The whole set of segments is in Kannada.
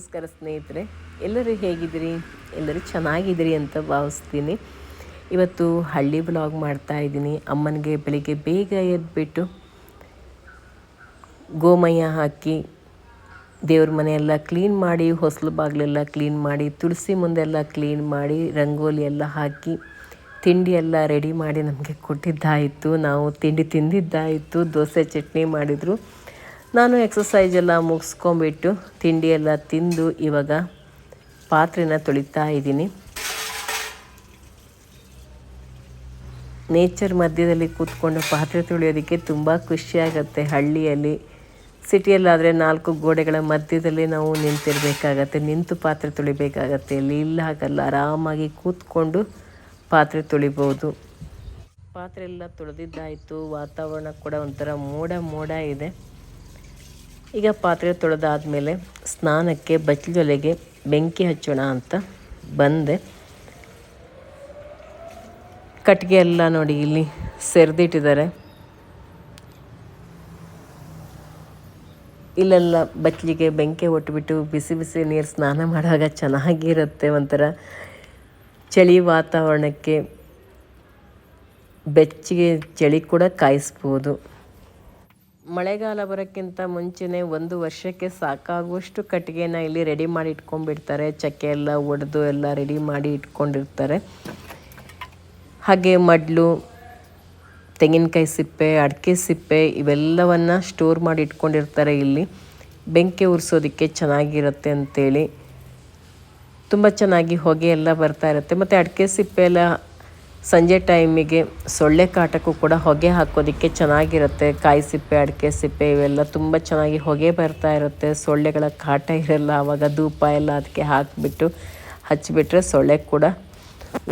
ನಮಸ್ಕಾರ ಸ್ನೇಹಿತರೆ, ಎಲ್ಲರೂ ಹೇಗಿದ್ದೀರಿ? ಎಲ್ಲರೂ ಚೆನ್ನಾಗಿದ್ದೀರಿ ಅಂತ ಭಾವಿಸ್ತೀನಿ. ಇವತ್ತು ಹಳ್ಳಿ ಬ್ಲಾಗ್ ಮಾಡ್ತಾ ಇದ್ದೀನಿ. ಅಮ್ಮನಿಗೆ ಬೆಳಿಗ್ಗೆ ಬೇಗ ಎದ್ಬಿಟ್ಟು ಗೋಮಯ ಹಾಕಿ ದೇವ್ರ ಮನೆಯೆಲ್ಲ ಕ್ಲೀನ್ ಮಾಡಿ, ಹೊಸಲು ಬಾಗಿಲೆಲ್ಲ ಕ್ಲೀನ್ ಮಾಡಿ, ತುಳಸಿ ಮುಂದೆಲ್ಲ ಕ್ಲೀನ್ ಮಾಡಿ, ರಂಗೋಲಿ ಎಲ್ಲ ಹಾಕಿ, ತಿಂಡಿ ಎಲ್ಲ ರೆಡಿ ಮಾಡಿ ನಮಗೆ ಕೊಟ್ಟಿದ್ದಾಯಿತು. ನಾವು ತಿಂಡಿ ತಿಂದಿದ್ದಾಯಿತು, ದೋಸೆ ಚಟ್ನಿ ಮಾಡಿದರು. ನಾನು ಎಕ್ಸಸೈಜ್ ಎಲ್ಲ ಮುಗಿಸ್ಕೊಂಬಿಟ್ಟು ತಿಂಡಿ ಎಲ್ಲ ತಿಂದು ಇವಾಗ ಪಾತ್ರೆನ ತೊಳಿತಾ ಇದ್ದೀನಿ. ನೇಚರ್ ಮಧ್ಯದಲ್ಲಿ ಕೂತ್ಕೊಂಡು ಪಾತ್ರೆ ತೊಳೆಯೋದಕ್ಕೆ ತುಂಬ ಖುಷಿಯಾಗತ್ತೆ ಹಳ್ಳಿಯಲ್ಲಿ ಸಿಟಿಯಲ್ಲಾದರೆ ನಾಲ್ಕು ಗೋಡೆಗಳ ಮಧ್ಯದಲ್ಲಿ ನಾವು ನಿಂತಿರಬೇಕಾಗತ್ತೆ, ನಿಂತು ಪಾತ್ರೆ ತೊಳಿಬೇಕಾಗತ್ತೆ. ಇಲ್ಲಿ ಇಲ್ಲ ಹಾಗಲ್ಲ, ಆರಾಮಾಗಿ ಕೂತ್ಕೊಂಡು ಪಾತ್ರೆ ತೊಳಿಬೋದು. ಪಾತ್ರೆ ಎಲ್ಲ ತೊಳೆದಿದ್ದಾಯಿತು, ವಾತಾವರಣ ಕೂಡ ಒಂಥರ ಮೋಡ ಮೋಡ ಇದೆ. ಈಗ ಪಾತ್ರೆ ತೊಳೆದಾದಮೇಲೆ ಸ್ನಾನಕ್ಕೆ ಬಚ್ಚಲೊಲೆಗೆ ಬೆಂಕಿ ಹಚ್ಚೋಣ ಅಂತ ಬಂದೆ. ಕಟ್ಟಿಗೆ ಎಲ್ಲ ನೋಡಿ ಇಲ್ಲಿ ಸೆರೆದಿಟ್ಟಿದ್ದಾರೆ. ಇಲ್ಲೆಲ್ಲ ಬಚ್ಚಲಿಗೆ ಬೆಂಕಿ ಒಟ್ಟುಬಿಟ್ಟು ಬಿಸಿ ಬಿಸಿ ನೀರು ಸ್ನಾನ ಮಾಡುವಾಗ ಚೆನ್ನಾಗಿರುತ್ತೆ ಒಂಥರ ಚಳಿ ವಾತಾವರಣಕ್ಕೆ ಬೆಚ್ಚಗೆ ಚಳಿ ಕೂಡ ಕಾಯಿಸ್ಬೋದು. ಮಳೆಗಾಲ ಬರೋಕ್ಕಿಂತ ಮುಂಚೆನೇ ಒಂದು ವರ್ಷಕ್ಕೆ ಸಾಕಾಗುವಷ್ಟು ಕಟ್ಟಿಗೆನ ಇಲ್ಲಿ ರೆಡಿ ಮಾಡಿ ಇಟ್ಕೊಂಡ್ಬಿಡ್ತಾರೆ. ಚಕ್ಕೆ ಎಲ್ಲ ಒಡೆದು ಎಲ್ಲ ರೆಡಿ ಮಾಡಿ ಇಟ್ಕೊಂಡಿರ್ತಾರೆ. ಹಾಗೆ ಮಡ್ಲು, ತೆಂಗಿನಕಾಯಿ ಸಿಪ್ಪೆ, ಅಡಿಕೆ ಸಿಪ್ಪೆ ಇವೆಲ್ಲವನ್ನು ಸ್ಟೋರ್ ಮಾಡಿ ಇಟ್ಕೊಂಡಿರ್ತಾರೆ ಇಲ್ಲಿ. ಬೆಂಕಿ ಉರಿಸೋದಕ್ಕೆ ಚೆನ್ನಾಗಿರುತ್ತೆ ಅಂತೇಳಿ. ತುಂಬ ಚೆನ್ನಾಗಿ ಹೊಗೆ ಎಲ್ಲ ಬರ್ತಾ ಇರುತ್ತೆ. ಮತ್ತು ಅಡಿಕೆ ಸಿಪ್ಪೆ ಎಲ್ಲ ಸಂಜೆ ಟೈಮಿಗೆ ಸೊಳ್ಳೆ ಕಾಟಕ್ಕೂ ಕೂಡ ಹೊಗೆ ಹಾಕೋದಕ್ಕೆ ಚೆನ್ನಾಗಿರುತ್ತೆ. ಕಾಯಿ ಸಿಪ್ಪೆ, ಅಡಿಕೆ ಸಿಪ್ಪೆ ಇವೆಲ್ಲ ತುಂಬ ಚೆನ್ನಾಗಿ ಹೊಗೆ ಬರ್ತಾ ಇರುತ್ತೆ. ಸೊಳ್ಳೆಗಳ ಕಾಟ ಇರಲ್ಲ, ಆವಾಗ ಧೂಪ ಎಲ್ಲ ಅದಕ್ಕೆ ಹಾಕಿಬಿಟ್ಟು ಹಚ್ಚಿಬಿಟ್ರೆ ಸೊಳ್ಳೆ ಕೂಡ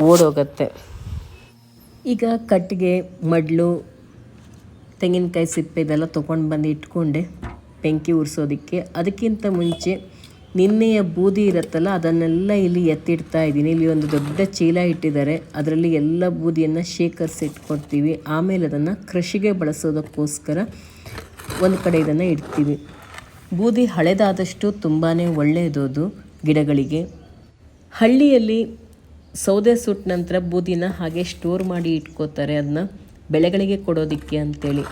ಓಡೋಗುತ್ತೆ ಈಗ ಕಟ್ಟಿಗೆ, ಮಡ್ಲು, ತೆಂಗಿನಕಾಯಿ ಸಿಪ್ಪೆ ಇದೆಲ್ಲ ತೊಗೊಂಡು ಬಂದು ಇಟ್ಕೊಂಡೆ. ಬೆಂಕಿ ಉರಿಸೋದಕ್ಕೆ. ಅದಕ್ಕಿಂತ ಮುಂಚೆ ನಿನ್ನೆಯ ಬೂದಿ ಇರುತ್ತಲ್ಲ, ಅದನ್ನೆಲ್ಲ ಇಲ್ಲಿ ಎತ್ತಿಡ್ತಾ ಇದ್ದೀನಿ. ಇಲ್ಲಿ ಒಂದು ದೊಡ್ಡ ಚೀಲ ಇಟ್ಟಿದ್ದಾರೆ. ಅದರಲ್ಲಿ ಎಲ್ಲ ಬೂದಿಯನ್ನು ಶೇಖರಿಸಿ ಇಟ್ಕೊಡ್ತೀವಿ ಆಮೇಲೆ ಅದನ್ನು ಕೃಷಿಗೆ ಬಳಸೋದಕ್ಕೋಸ್ಕರ ಒಂದು ಕಡೆ ಇದನ್ನು ಇಡ್ತೀವಿ. ಬೂದಿ ಹಳೆದಾದಷ್ಟು ತುಂಬಾ ಒಳ್ಳೆಯದು ಗಿಡಗಳಿಗೆ. ಹಳ್ಳಿಯಲ್ಲಿ ಸೌದೆ ಸುಟ್ಟ ನಂತರ ಬೂದಿನ ಹಾಗೆ ಸ್ಟೋರ್ ಮಾಡಿ ಇಟ್ಕೋತಾರೆ. ಅದನ್ನ ಬೆಳೆಗಳಿಗೆ ಕೊಡೋದಕ್ಕೆ ಅಂತೇಳಿ.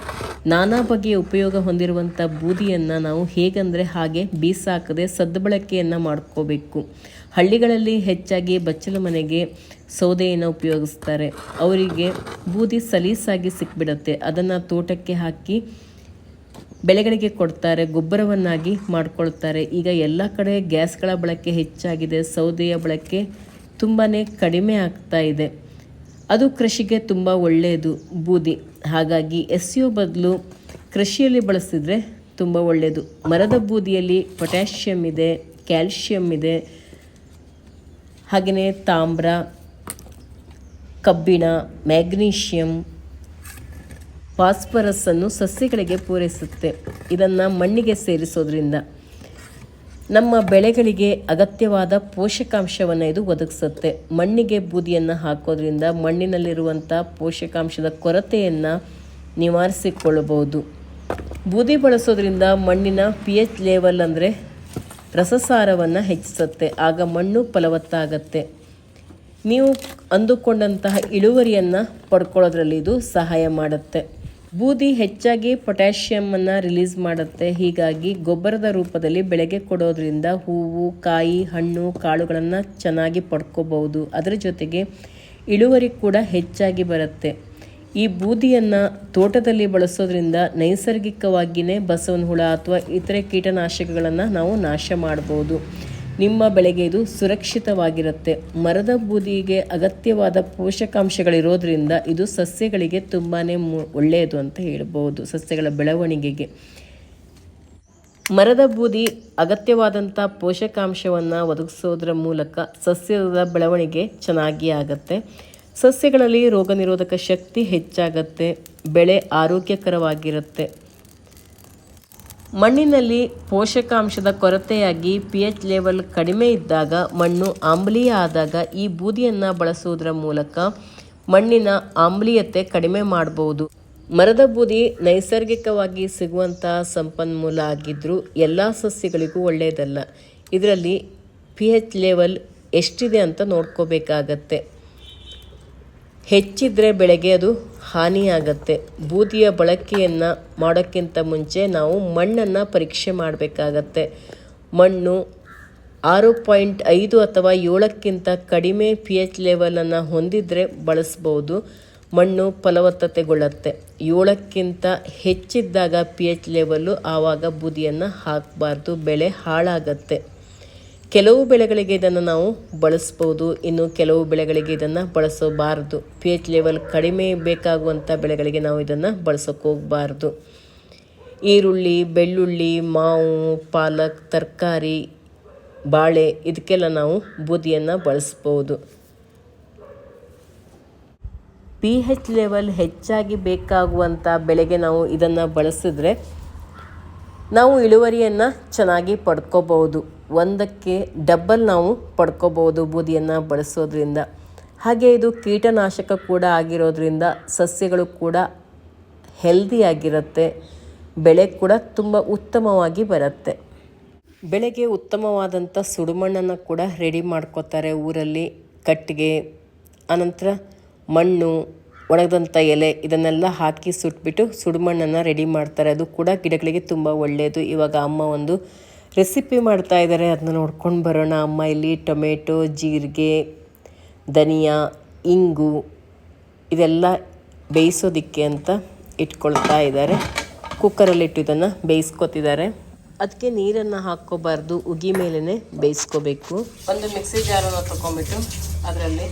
ನಾನಾ ಬಗೆಯ ಉಪಯೋಗ ಹೊಂದಿರುವಂಥ ಬೂದಿಯನ್ನು ನಾವು ಹೇಗಂದರೆ ಹಾಗೆ ಬೀಸಾಕದೆ ಸದ್ಬಳಕೆಯನ್ನು ಮಾಡ್ಕೋಬೇಕು. ಹಳ್ಳಿಗಳಲ್ಲಿ ಹೆಚ್ಚಾಗಿ ಬಚ್ಚಲು ಮನೆಗೆ ಸೌದೆಯನ್ನು ಉಪಯೋಗಿಸ್ತಾರೆ. ಅವರಿಗೆ ಬೂದಿ ಸಲೀಸಾಗಿ ಸಿಕ್ಬಿಡುತ್ತೆ. ಅದನ್ನು ತೋಟಕ್ಕೆ ಹಾಕಿ ಬೆಳೆಗಳಿಗೆ ಕೊಡ್ತಾರೆ, ಗೊಬ್ಬರವನ್ನಾಗಿ ಮಾಡ್ಕೊಳ್ತಾರೆ. ಈಗ ಎಲ್ಲ ಕಡೆ ಗ್ಯಾಸ್ಗಳ ಬಳಕೆ ಹೆಚ್ಚಾಗಿದೆ, ಸೌದೆಯ ಬಳಕೆ ತುಂಬಾ ಕಡಿಮೆ ಆಗ್ತಾ ಇದೆ. ಅದು ಕೃಷಿಗೆ ತುಂಬ ಒಳ್ಳೆಯದು ಬೂದಿ. ಹಾಗಾಗಿ ಎಸ್ ಯು ಬದಲು ಕೃಷಿಯಲ್ಲಿ ಬಳಸಿದರೆ ತುಂಬ ಒಳ್ಳೆಯದು ಮರದ ಬೂದಿಯಲ್ಲಿ ಪೊಟ್ಯಾಷಿಯಮ್ ಇದೆ ಕ್ಯಾಲ್ಶಿಯಮ್ ಇದೆ ಹಾಗೆಯೇ ತಾಮ್ರ, ಕಬ್ಬಿಣ ಮ್ಯಾಗ್ನೀಷಿಯಮ್ ಫಾಸ್ಫರಸ್ಸನ್ನು ಸಸ್ಯಗಳಿಗೆ ಪೂರೈಸುತ್ತೆ. ಇದನ್ನು ಮಣ್ಣಿಗೆ ಸೇರಿಸೋದ್ರಿಂದ. ನಮ್ಮ ಬೆಳೆಗಳಿಗೆ ಅಗತ್ಯವಾದ ಪೋಷಕಾಂಶವನ್ನು ಇದು ಒದಗಿಸುತ್ತೆ. ಮಣ್ಣಿಗೆ ಬೂದಿಯನ್ನು ಹಾಕೋದ್ರಿಂದ ಮಣ್ಣಿನಲ್ಲಿರುವಂಥ ಪೋಷಕಾಂಶದ ಕೊರತೆಯನ್ನು ನಿವಾರಿಸಿಕೊಳ್ಳಬಹುದು. ಬೂದಿ ಬಳಸೋದ್ರಿಂದ ಮಣ್ಣಿನ ಪಿ ಎಚ್ ಲೆವೆಲ್ ಅಂದರೆ ರಸಸಾರವನ್ನು ಹೆಚ್ಚಿಸುತ್ತೆ. ಆಗ ಮಣ್ಣು ಫಲವತ್ತಾಗತ್ತೆ. ನೀವು ಅಂದುಕೊಂಡಂತಹ ಇಳುವರಿಯನ್ನು ಪಡ್ಕೊಳ್ಳೋದ್ರಲ್ಲಿ ಇದು ಸಹಾಯ ಮಾಡುತ್ತೆ. ಬೂದಿ ಹೆಚ್ಚಾಗಿ ಪೊಟ್ಯಾಷಿಯಮನ್ನು ರಿಲೀಸ್ ಮಾಡುತ್ತೆ. ಹೀಗಾಗಿ ಗೊಬ್ಬರದ ರೂಪದಲ್ಲಿ ಬೆಳೆಗೆ ಕೊಡೋದ್ರಿಂದ ಹೂವು, ಕಾಯಿ, ಹಣ್ಣು, ಕಾಳುಗಳನ್ನು ಚೆನ್ನಾಗಿ ಪಡ್ಕೋಬಹುದು. ಅದರ ಜೊತೆಗೆ ಇಳುವರಿ ಕೂಡ ಹೆಚ್ಚಾಗಿ ಬರುತ್ತೆ. ಈ ಬೂದಿಯನ್ನು ತೋಟದಲ್ಲಿ ಬಳಸೋದ್ರಿಂದ ನೈಸರ್ಗಿಕವಾಗಿಯೇ ಬಸವನ ಹುಳ ಅಥವಾ ಇತರೆ ಕೀಟನಾಶಕಗಳನ್ನು ನಾವು ನಾಶ ಮಾಡ್ಬೋದು. ನಿಮ್ಮ ಬೆಳೆಗೆ ಇದು ಸುರಕ್ಷಿತವಾಗಿರುತ್ತೆ. ಮರದ ಬೂದಿಗೆ ಅಗತ್ಯವಾದ ಪೋಷಕಾಂಶಗಳಿರೋದ್ರಿಂದ ಇದು ಸಸ್ಯಗಳಿಗೆ ತುಂಬಾ ಒಳ್ಳೆಯದು ಅಂತ ಹೇಳ್ಬೋದು, ಸಸ್ಯಗಳ ಬೆಳವಣಿಗೆಗೆ. ಮರದ ಬೂದಿ ಅಗತ್ಯವಾದಂಥ ಪೋಷಕಾಂಶವನ್ನು ಒದಗಿಸೋದ್ರ ಮೂಲಕ ಸಸ್ಯದ ಬೆಳವಣಿಗೆ ಚೆನ್ನಾಗಿ ಆಗುತ್ತೆ. ಸಸ್ಯಗಳಲ್ಲಿ ರೋಗ ನಿರೋಧಕ ಶಕ್ತಿ ಹೆಚ್ಚಾಗತ್ತೆ, ಬೆಳೆ ಆರೋಗ್ಯಕರವಾಗಿರುತ್ತೆ. ಮಣ್ಣಿನಲ್ಲಿ ಪೋಷಕಾಂಶದ ಕೊರತೆಯಾಗಿ ಪಿ ಎಚ್ ಲೆವೆಲ್ ಕಡಿಮೆ ಇದ್ದಾಗ ಮಣ್ಣು ಆಮ್ಲೀಯ ಆದಾಗ ಈ ಬೂದಿಯನ್ನು ಬಳಸುವುದರ ಮೂಲಕ ಮಣ್ಣಿನ ಆಮ್ಲೀಯತೆ ಕಡಿಮೆ ಮಾಡಬಹುದು. ಮರದ ಬೂದಿ ನೈಸರ್ಗಿಕವಾಗಿ ಸಿಗುವಂತಹ ಸಂಪನ್ಮೂಲ ಆಗಿದ್ದರೂ ಎಲ್ಲ ಸಸ್ಯಗಳಿಗೂ ಒಳ್ಳೆಯದಲ್ಲ. ಇದರಲ್ಲಿ ಪಿ ಎಚ್ ಲೆವೆಲ್ ಎಷ್ಟಿದೆ ಅಂತ ನೋಡ್ಕೋಬೇಕಾಗತ್ತೆ. ಹೆಚ್ಚಿದ್ರೆ ಬೆಳೆಗೆ ಅದು ಹಾನಿಯಾಗತ್ತೆ. ಬೂದಿಯ ಬಳಕೆಯನ್ನು ಮಾಡೋಕ್ಕಿಂತ ಮುಂಚೆ ನಾವು ಮಣ್ಣನ್ನು ಪರೀಕ್ಷೆ ಮಾಡಬೇಕಾಗತ್ತೆ. ಮಣ್ಣು ಆರು ಪಾಯಿಂಟ್ ಐದು ಅಥವಾ ಏಳಕ್ಕಿಂತ ಕಡಿಮೆ ಪಿ ಎಚ್ ಲೆವೆಲನ್ನು ಹೊಂದಿದರೆ ಬಳಸ್ಬೋದು. ಮಣ್ಣು ಫಲವತ್ತತೆಗೊಳ್ಳುತ್ತೆ. ಏಳಕ್ಕಿಂತ ಹೆಚ್ಚಿದ್ದಾಗ ಪಿ ಎಚ್ ಲೆವೆಲ್ಲು ಆವಾಗ ಬೂದಿಯನ್ನು ಹಾಕಬಾರ್ದು. ಬೆಳೆ ಹಾಳಾಗತ್ತೆ. ಕೆಲವು ಬೆಳೆಗಳಿಗೆ ಇದನ್ನು ನಾವು ಬಳಸ್ಬೋದು. ಇನ್ನು ಕೆಲವು ಬೆಳೆಗಳಿಗೆ ಇದನ್ನು ಬಳಸೋಬಾರ್ದು. ಪಿ ಎಚ್ ಲೆವೆಲ್ ಕಡಿಮೆ ಬೇಕಾಗುವಂಥ ಬೆಳೆಗಳಿಗೆ ನಾವು ಇದನ್ನು ಬಳಸೋಕೆ ಹೋಗಬಾರ್ದು. ಈರುಳ್ಳಿ, ಬೆಳ್ಳುಳ್ಳಿ, ಮಾವು, ಪಾಲಕ್, ತರಕಾರಿ, ಬಾಳೆ ಇದಕ್ಕೆಲ್ಲ ನಾವು ಬೂದಿಯನ್ನು ಬಳಸ್ಬೋದು. ಪಿ ಹೆಚ್ ಲೆವೆಲ್ ಹೆಚ್ಚಾಗಿ ಬೇಕಾಗುವಂಥ ಬೆಳೆಗೆ ನಾವು ಇದನ್ನು ಬಳಸಿದ್ರೆ ನಾವು ಇಳುವರಿಯನ್ನು ಚೆನ್ನಾಗಿ ಪಡ್ಕೋಬಹುದು. ಒಂದಕ್ಕೆ ಡಬ್ಬಲ್ ನಾವು ಪಡ್ಕೋಬೋದು ಬೂದಿಯನ್ನು ಬಳಸೋದ್ರಿಂದ. ಹಾಗೆ ಇದು ಕೀಟನಾಶಕ ಕೂಡ ಆಗಿರೋದ್ರಿಂದ ಸಸ್ಯಗಳು ಕೂಡ ಹೆಲ್ದಿಯಾಗಿರುತ್ತೆ ಬೆಳೆ ಕೂಡ ತುಂಬ ಉತ್ತಮವಾಗಿ ಬರುತ್ತೆ. ಬೆಳೆಗೆ ಉತ್ತಮವಾದಂಥ ಸುಡುಮಣ್ಣನ್ನು ಕೂಡ ರೆಡಿ ಮಾಡ್ಕೋತಾರೆ ಊರಲ್ಲಿ. ಕಟ್ಟಿಗೆ, ಅನಂತರ ಮಣ್ಣು ಒಣಗದಂಥ ಎಲೆ ಇದನ್ನೆಲ್ಲ ಹಾಕಿ ಸುಟ್ಬಿಟ್ಟು ಸುಡುಮಣ್ಣನ್ನು ರೆಡಿ ಮಾಡ್ತಾರೆ. ಅದು ಕೂಡ ಗಿಡಗಳಿಗೆ ತುಂಬ ಒಳ್ಳೆಯದು ಇವಾಗ ಅಮ್ಮ ಒಂದು ರೆಸಿಪಿ ಮಾಡ್ತಾ ಇದ್ದಾರೆ, ಅದನ್ನ ನೋಡ್ಕೊಂಡು ಬರೋಣ. ಅಮ್ಮ ಇಲ್ಲಿ ಟೊಮೆಟೊ, ಜೀರಿಗೆ, ಧನಿಯಾ, ಇಂಗು ಇದೆಲ್ಲ ಬೇಯಿಸೋದಕ್ಕೆ ಅಂತ ಇಟ್ಕೊಳ್ತಾ ಇದ್ದಾರೆ. ಕುಕ್ಕರಲ್ಲಿಟ್ಟು ಇದನ್ನು ಬೇಯಿಸ್ಕೊತಿದ್ದಾರೆ. ಅದಕ್ಕೆ ನೀರನ್ನು ಹಾಕ್ಕೋಬಾರ್ದು, ಉಗಿ ಮೇಲೇ ಬೇಯಿಸ್ಕೋಬೇಕು. ಒಂದು ಮಿಕ್ಸಿ ಜಾರನ್ನು ತಗೊಂಡ್ಬಿಟ್ಟು ಅದರಲ್ಲಿ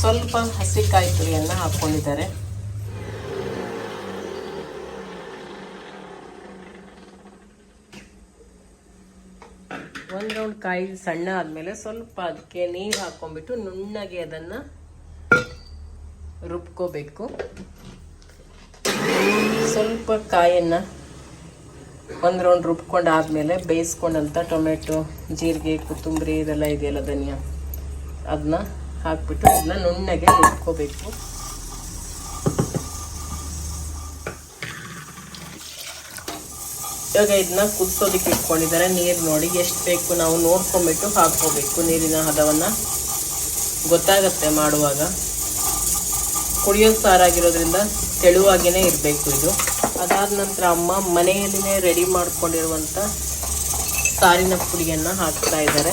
ಸ್ವಲ್ಪ ಹಸಿ ಕಾಯಿ ತುರಿಯನ್ನು ಹಾಕ್ಕೊಂಡಿದ್ದಾರೆ. ಒಂದು ರೌಂಡ್ ಕಾಯಿ ಸಣ್ಣ ಆದಮೇಲೆ ಸ್ವಲ್ಪ ಅದಕ್ಕೆ ನೀರು ಹಾಕ್ಕೊಂಡ್ಬಿಟ್ಟು ನುಣ್ಣಗೆ ಅದನ್ನು ರುಬ್ಕೋಬೇಕು. ಸ್ವಲ್ಪ ಕಾಯನ್ನು ಒಂದು ರೌಂಡ್ ರುಬ್ಕೊಂಡು ಆದಮೇಲೆ ಬೇಯಿಸ್ಕೊಂಡಂಥ ಟೊಮೆಟೊ, ಜೀರಿಗೆ, ಕೊತ್ತಂಬರಿ ಇದೆಲ್ಲ ಇದೆಯಲ್ಲ ಧನಿಯಾ? ಅದನ್ನ ಹಾಕ್ಬಿಟ್ಟು ಅದನ್ನ ನುಣ್ಣಗೆ ರುಬ್ಕೋಬೇಕು. ಇವಾಗ ಇದನ್ನ ಕುದಿಸೋದಕ್ಕೆ ಇಟ್ಕೊಂಡಿದ್ದಾರೆ. ನೀರು ನೋಡಿ ಎಷ್ಟು ಬೇಕು ನಾವು ನೋಡ್ಕೊಂಬಿಟ್ಟು ಹಾಕ್ಕೋಬೇಕು ನೀರಿನ ಹದವನ್ನು. ಗೊತ್ತಾಗತ್ತೆ ಮಾಡುವಾಗ. ಕುಡಿಯೋ ಸಾರಾಗಿರೋದ್ರಿಂದ ತೆಳುವಾಗಿಯೇ ಇರಬೇಕು ಇದು. ಅದಾದ ನಂತರ ಅಮ್ಮ ಮನೆಯಲ್ಲಿನೇ ರೆಡಿ ಮಾಡ್ಕೊಂಡಿರುವಂಥ ಸಾರಿನ ಪುಡಿಯನ್ನು ಹಾಕ್ತಾ ಇದ್ದಾರೆ.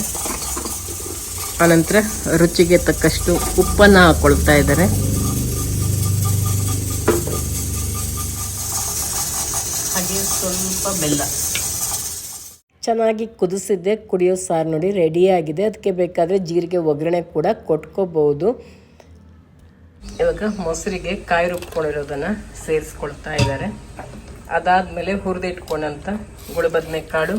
ಆನಂತರ ರುಚಿಗೆ ತಕ್ಕಷ್ಟು ಉಪ್ಪನ್ನು ಹಾಕ್ಕೊಳ್ತಾ ಇದ್ದಾರೆ. ಹಾಗೆ ಸ್ವಲ್ಪ ಬೆಲ್ಲ. ಚೆನ್ನಾಗಿ ಕುದಿಸಿದ್ದೆ, ಕುಡಿಯೋ ಸಾರು ನೋಡಿ ರೆಡಿಯಾಗಿದೆ ಅದಕ್ಕೆ ಬೇಕಾದರೆ ಜೀರಿಗೆ, ಒಗ್ಗರಣೆ ಕೂಡ ಕೊಟ್ಕೋಬೋದು ಇವಾಗ ಮೊಸರಿಗೆ ಕಾಯಿ ರುಬ್ಕೊಂಡಿರೋದನ್ನು ಸೇರಿಸ್ಕೊಳ್ತಾ ಇದ್ದಾರೆ. ಅದಾದಮೇಲೆ ಹುರಿದಿಟ್ಕೊಂಡಂಥ ಗುಳಬದನೆ ಕಾಳು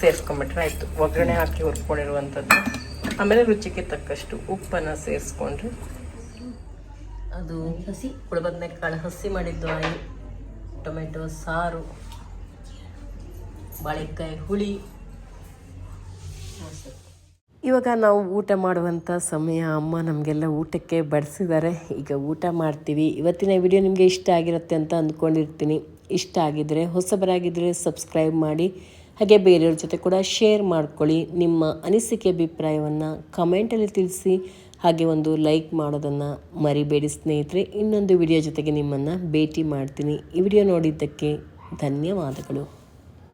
ಸೇರಿಸ್ಕೊಂಬಿಟ್ರೆ ಆಯಿತು. ಒಗ್ಗರಣೆ ಹಾಕಿ ಹುರ್ಕೊಂಡಿರುವಂಥದ್ದು. ಆಮೇಲೆ ರುಚಿಗೆ ತಕ್ಕಷ್ಟು ಉಪ್ಪನ್ನು ಸೇರಿಸ್ಕೊಂಡ್ರೆ ಅದು ಹಸಿ ಗುಳಬದನೆ ಕಾಳು ಹಸಿ ಮಾಡಿದ್ದು ಆಯಿ ಟೊಮೆಟೊ, ಸಾರು, ಬಾಳೆಕಾಯಿ, ಹುಳಿ. ಇವಾಗ ನಾವು ಊಟ ಮಾಡುವಂಥ ಸಮಯ, ಅಮ್ಮ ನಮಗೆಲ್ಲ ಊಟಕ್ಕೆ ಬಡಿಸಿದ್ದಾರೆ. ಈಗ ಊಟ ಮಾಡ್ತೀವಿ. ಇವತ್ತಿನ ವಿಡಿಯೋ ನಿಮಗೆ ಇಷ್ಟ ಆಗಿರುತ್ತೆ ಅಂತ ಅಂದ್ಕೊಂಡಿರ್ತೀನಿ. ಇಷ್ಟ ಆಗಿದ್ದರೆ ಹೊಸಬರಾಗಿದ್ದರೆ ಸಬ್ಸ್ಕ್ರೈಬ್ ಮಾಡಿ. ಹಾಗೆ ಬೇರೆಯವ್ರ ಜೊತೆ ಕೂಡ ಶೇರ್ ಮಾಡ್ಕೊಳ್ಳಿ. ನಿಮ್ಮ ಅನಿಸಿಕೆ, ಅಭಿಪ್ರಾಯವನ್ನು ಕಮೆಂಟಲ್ಲಿ ತಿಳಿಸಿ. ಹಾಗೆ ಒಂದು ಲೈಕ್ ಮಾಡೋದನ್ನು ಮರಿಬೇಡಿ ಸ್ನೇಹಿತರೆ. ಇನ್ನೊಂದು ವಿಡಿಯೋ ಜೊತೆಗೆ ನಿಮ್ಮನ್ನು ಭೇಟಿ ಮಾಡ್ತೀನಿ. ಈ ವಿಡಿಯೋ ನೋಡಿದ್ದಕ್ಕೆ ಧನ್ಯವಾದಗಳು.